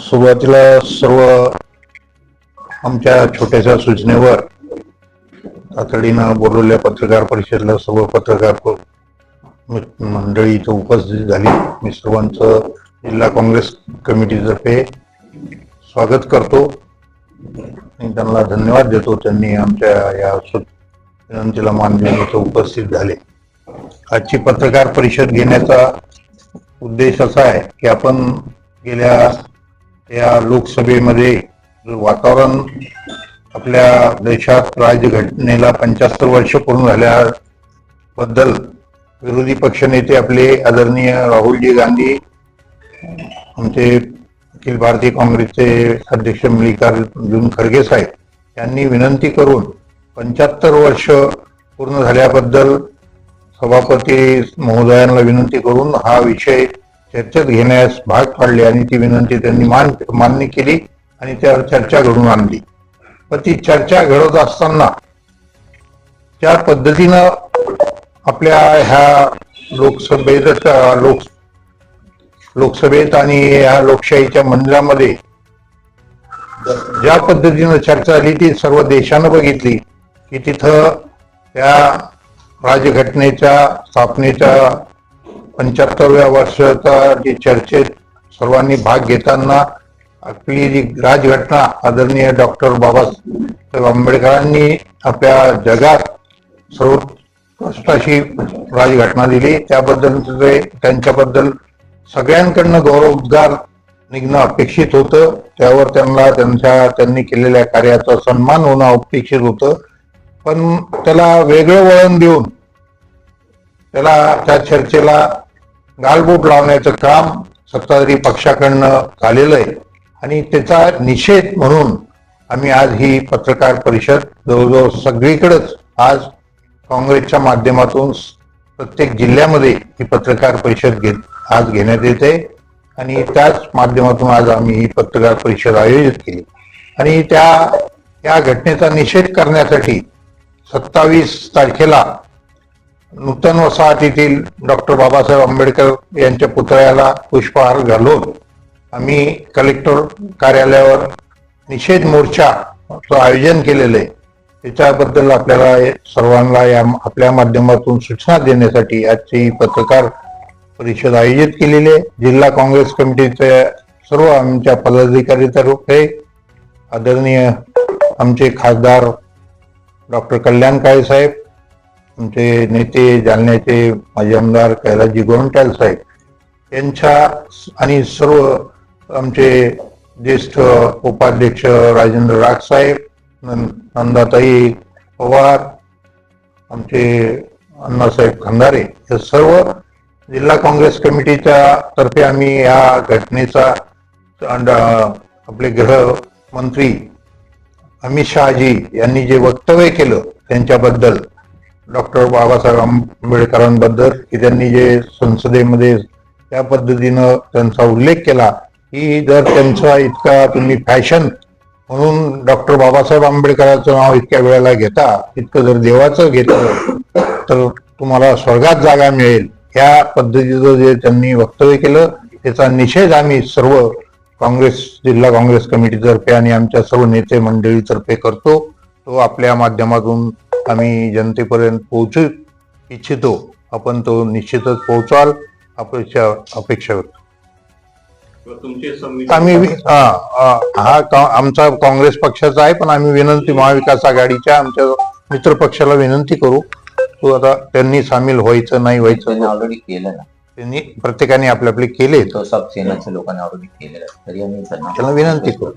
सुरुवातीला सर्व आमच्या छोट्याशा सूचनेवर तातडीनं बोलवलेल्या पत्रकार परिषदेला सर्व पत्रकार मंडळी इथं उपस्थित झाली. मी सर्वांचं जिल्हा काँग्रेस कमिटीतर्फे स्वागत करतो आणि त्यांना धन्यवाद देतो. त्यांनी आमच्या या विनंतीला मान देऊन इथं उपस्थित झाले. आजची पत्रकार परिषद घेण्याचा उद्देश असा आहे की आपण गेल्या या लोकसभेमध्ये वातावरण आपल्या देशात राज्यघटनेला पंच्याहत्तर वर्ष पूर्ण झाल्याबद्दल विरोधी पक्षनेते आपले आदरणीय राहुलजी गांधी आमचे अखिल भारतीय काँग्रेसचे अध्यक्ष मल्लिकार्जुन खरगे साहेब यांनी विनंती करून पंच्याहत्तर वर्ष पूर्ण झाल्याबद्दल सभापती महोदयांना विनंती करून हा विषय चर्चेत घेण्यास भाग पाडले आणि ती विनंती त्यांनी मान मान्य केली आणि त्यावर चर्चा घडून आणली. पण ती चर्चा घडत असताना ज्या पद्धतीनं आपल्या ह्या लोकसभेत लोक लोकसभेत आणि ह्या लोकशाहीच्या मंदिरामध्ये ज्या पद्धतीनं चर्चा झाली ती सर्व देशानं बघितली की तिथं त्या राजघटनेच्या स्थापनेच्या पंच्याहत्तरव्या वर्षाचा जी चर्चेत सर्वांनी भाग घेताना आपली जी राजघटना आदरणीय डॉक्टर बाबासाहेब आंबेडकरांनी आपल्या जगात सर्वोत्कृष्ट अशी राजघटना दिली. त्याबद्दल त्यांच्याबद्दल सगळ्यांकडनं गौरवोद्गार निघणं अपेक्षित होतं. त्यावर त्यांना त्यांच्या त्यांनी केलेल्या कार्याचा सन्मान होणं अपेक्षित होतं. पण त्याला वेगळं वळण देऊन त्याला त्या चर्चेला गालबोट लावण्याचं काम सत्ताधारी पक्षाकडनं झालेलं आहे. आणि त्याचा निषेध म्हणून आम्ही आज ही पत्रकार परिषद जवळजवळ सगळीकडेच आज काँग्रेसच्या माध्यमातून प्रत्येक जिल्ह्यामध्ये ही पत्रकार परिषद घेत आज घेण्यात येते. आणि त्याच माध्यमातून आज आम्ही ही पत्रकार परिषद आयोजित केली. आणि त्या या घटनेचा निषेध करण्यासाठी सत्तावीस तारखेला नूतन वसाहतीतील डॉक्टर बाबासाहेब आंबेडकर यांच्या पुतळ्याला पुष्पहार घालून आम्ही कलेक्टर कार्यालयावर निषेध मोर्चाचं आयोजन केलेलं आहे त्याच्याबद्दल आपल्याला सर्वांना या आपल्या माध्यमातून सूचना देण्यासाठी आजची पत्रकार परिषद आयोजित केलेली आहे. जिल्हा काँग्रेस कमिटीचे सर्व आमच्या पदाधिकारी पदाधिकारीतर्फे आदरणीय आमचे खासदार डॉक्टर कल्याण काळे साहेब आमचे नेते जालन्याचे माजी आमदार कैलाजी गोंटाल साहेब यांच्या आणि सर्व आमचे ज्येष्ठ उपाध्यक्ष राजेंद्र राग साहेब नंदाताई पवार आमचे अण्णासाहेब खंदारे हे सर्व जिल्हा काँग्रेस कमिटीच्या तर्फे आम्ही या घटनेचा अंड- आपले गृहमंत्री अमित शहाजी यांनी जे वक्तव्य केलं त्यांच्याबद्दल डॉक्टर बाबासाहेब आंबेडकरांबद्दल की त्यांनी जे संसदेमध्ये त्या पद्धतीनं त्यांचा उल्लेख केला की जर त्यांचा इतका तुम्ही फॅशन म्हणून डॉक्टर बाबासाहेब आंबेडकरांचं नाव इतक्या वेळेला घेता इतकं जर देवाचं घेतलं तर तुम्हाला स्वर्गात जागा मिळेल. या पद्धतीचं जे त्यांनी वक्तव्य केलं त्याचा निषेध आम्ही सर्व काँग्रेस जिल्हा काँग्रेस कमिटीतर्फे आणि आमच्या सर्व नेते मंडळीतर्फे करतो. तो आपल्या माध्यमातून आम्ही जनतेपर्यंत पोहोचू इच्छितो. आपण तो निश्चितच पोहोचाल अपेक्षा अपेक्षा संविधान आम्ही हा हा- हा आमचा काँग्रेस पक्षाचा आहे पण आम्ही विनंती महाविकास आघाडीच्या आमच्या मित्र पक्षाला विनंती करू. तो आता त्यांनी सामील व्हायचं नाही व्हायचं. ऑलरेडी केलं ना. त्यांनी प्रत्येकाने आपले आपले केले तो सब सेनाच्या लोकांनी ऑलरेडी केलेलं आहे. तरी आम्ही त्यांना विनंती करू